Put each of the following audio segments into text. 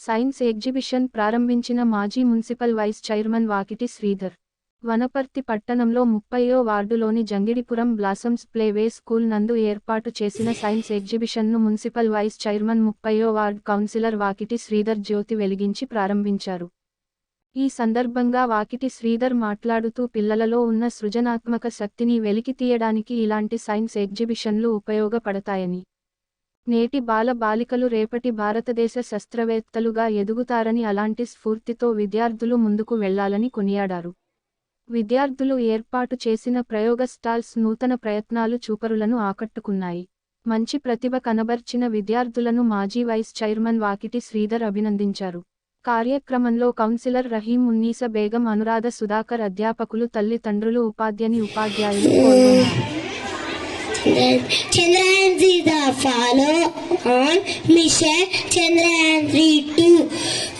Science exhibition ప్రారంభించిన మాజీ municipal vice chairman Vakiti Sridhar. Wanaparthy పట్టణంలో ముప్పయో వార్డులోని జంగిడిపురం బ్లాసమ్స్ ప్లేవే స్కూల్ నందు ఏర్పాటు చేసిన సైన్స్ ఎగ్జిబిషన్ను మున్సిపల్ వైస్ చైర్మన్ ముప్పయో వార్డ్ కౌన్సిలర్ వాకిటి శ్రీధర్ జ్యోతి వెలిగించి ప్రారంభించారు. ఈ సందర్భంగా వాకిటి శ్రీధర్ మాట్లాడుతూ పిల్లలలో ఉన్న సృజనాత్మక శక్తిని వెలికి తీయడానికి ఇలాంటి సైన్స్ ఎగ్జిబిషన్లు ఉపయోగపడతాయని నేటి బాల బాలికలు రేపటి భారతదేశ శస్త్రవేత్తలుగా ఎదుగుతారని అలాంటి స్ఫూర్తితో విద్యార్థులు ముందుకు వెళ్ళాలని కొనియాడారు. విద్యార్థులు ఏర్పాటు చేసిన ప్రయోగ స్టాల్స్ నూతన ప్రయత్నాలు చూపరులను ఆకట్టుకున్నాయి. మంచి ప్రతిభ కనబర్చిన విద్యార్థులను మాజీ వైస్ చైర్మన్ వాకిటి శ్రీధర్ అభినందించారు. కార్యక్రమంలో కౌన్సిలర్ రహీం ఉన్నీస బేగం అనురాధ సుధాకర్ అధ్యాపకులు తల్లిదండ్రులు ఉపాధ్యాని ఉపాధ్యాయులు Then Chandrayaan 3 the follow on mission. Chandrayaan 3 2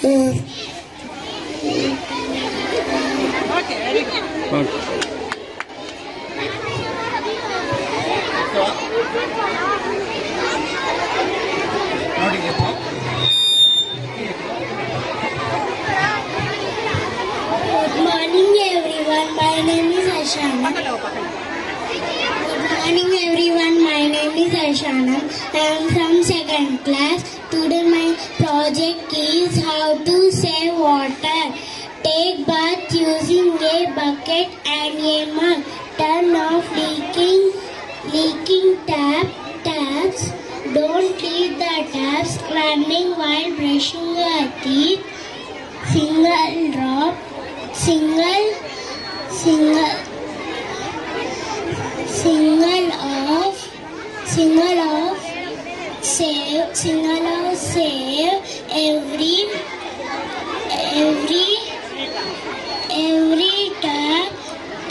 uh, Good morning everyone. My name is Ashana Good morning everyone my name I am from second class. Today my project is how to save water. Take bath using a bucket and a mug. Turn off leaking leaking tap taps. Don't leave the taps running while brushing your teeth. Single drop single single single off single off save single off save every every every time.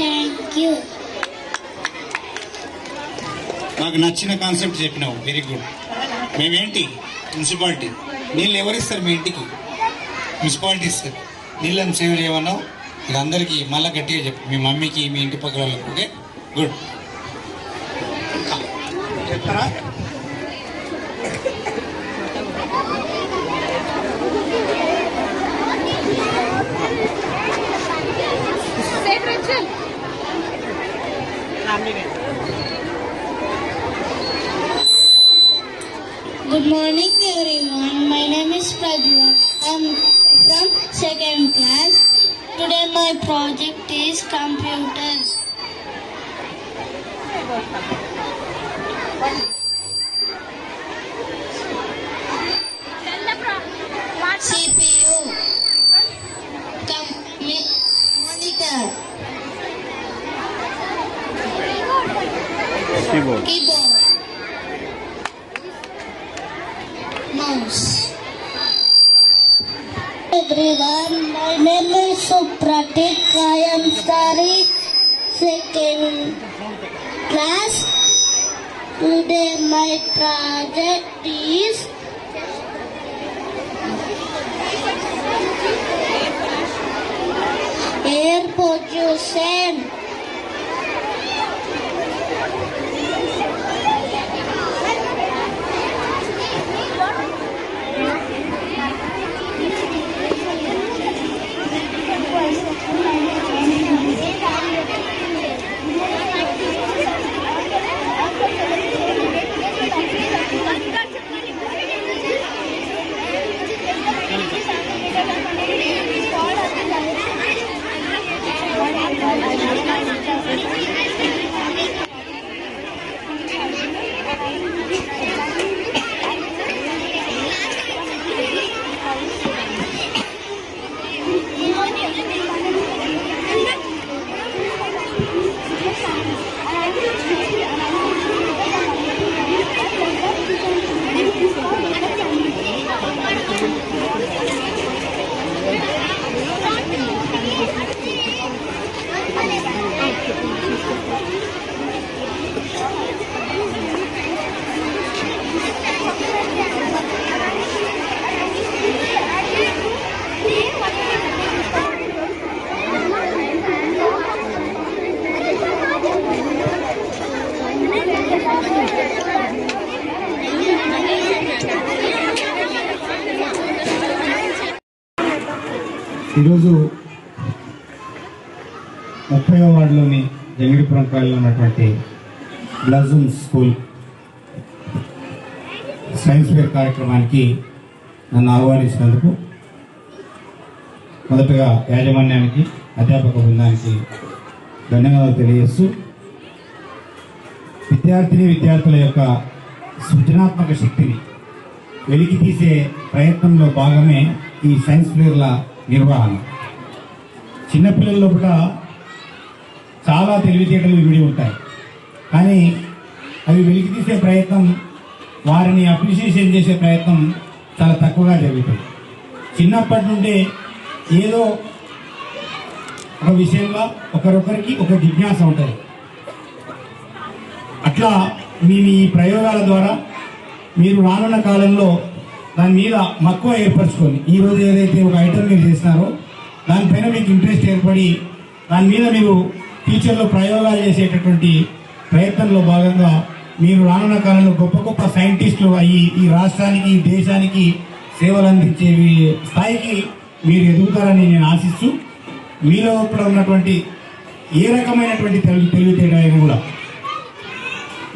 thank you. నాకు నచ్చిన concept చెప్పినావు very good మేమేంటి? Municipality. నీళ్ళు ఎవరిస్తారు మీ ఇంటికి? Municipality ఇస్తారు. నీళ్ళని save చేయమన్నావు. ఇది అందరికీ మళ్ళీ గట్టిగా చెప్పు. మీ మమ్మీకి మీ ఇంటి పక్కల వాళ్ళకి okay good Good morning everyone. My name is Prajwa. I'm from second class. Today my project is computers. CPU. Com- monitor. keyboard. Keyboard. Mouse. Everyone, my name is Supratik. I am studying second class. Today my project is air pollution. ఈరోజు ముప్పై వార్డులోని జంగిడిపురం కాలంలో ఉన్నటువంటి బ్లజూమ్ school science fair కార్యక్రమానికి నన్ను ఆహ్వానించినందుకు మొదటగా యాజమాన్యానికి అధ్యాపక బృందానికి ధన్యవాదాలు తెలియజేస్తూ విద్యార్థిని విద్యార్థుల యొక్క సృజనాత్మక శక్తిని వెలికి తీసే ప్రయత్నంలో భాగమే ఈ సైన్స్ ఫేర్ల నిర్వహణ. చిన్నపిల్లల్లో కూడా చాలా తెలివితేటలు విడి ఉంటాయి. కానీ అవి వెలికి తీసే ప్రయత్నం వారిని అప్రిషియేషన్ చేసే ప్రయత్నం చాలా తక్కువగా జరుగుతుంది. చిన్నప్పటి నుండే ఏదో ఒక విషయంలో ఒకరొకరికి ఒక జిజ్ఞాస ఉంటుంది. అట్లా మీ ఈ ప్రయోగాల ద్వారా మీరు రానున్న కాలంలో దాని మీద మక్కువ ఏర్పరచుకొని ఈ రోజు ఏదైతే ఒక ఐటమ్ మీకు ఇంట్రెస్ట్ ఏర్పడి దాని మీద మీరు ఫ్యూచర్లో ప్రయోగాలు చేసేటటువంటి ప్రయత్నంలో భాగంగా మీరు రానున్న కాలంలో గొప్ప గొప్ప సైంటిస్టులు అయ్యి ఈ రాష్ట్రానికి ఈ దేశానికి సేవలు అందించే స్థాయికి మీరు ఎదుగుతారని నేను ఆశిస్తూ మీలో కూడా ఉన్నటువంటి ఏ రకమైనటువంటి తెలివి తెలివితేట కూడా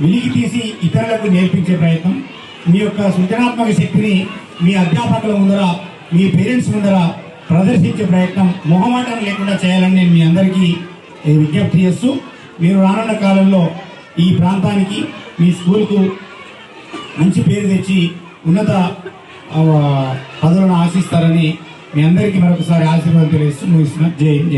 వెలికి తీసి ఇతరులకు నేర్పించే ప్రయత్నం మీ యొక్క సృజనాత్మక శక్తిని మీ అధ్యాపకుల ముందర మీ పేరెంట్స్ ముందర ప్రదర్శించే ప్రయత్నం మొహమాటం లేకుండా చేయాలని నేను మీ అందరికీ విజ్ఞప్తి చేస్తూ మీరు రానున్న కాలంలో ఈ ప్రాంతానికి మీ స్కూల్కు మంచి పేరు తెచ్చి ఉన్నత పదవులను ఆశిస్తారని మీ అందరికీ మరొకసారి ఆశీర్వాదం తెలియజేస్తూ ముగిస్తున్న. జై హింద్,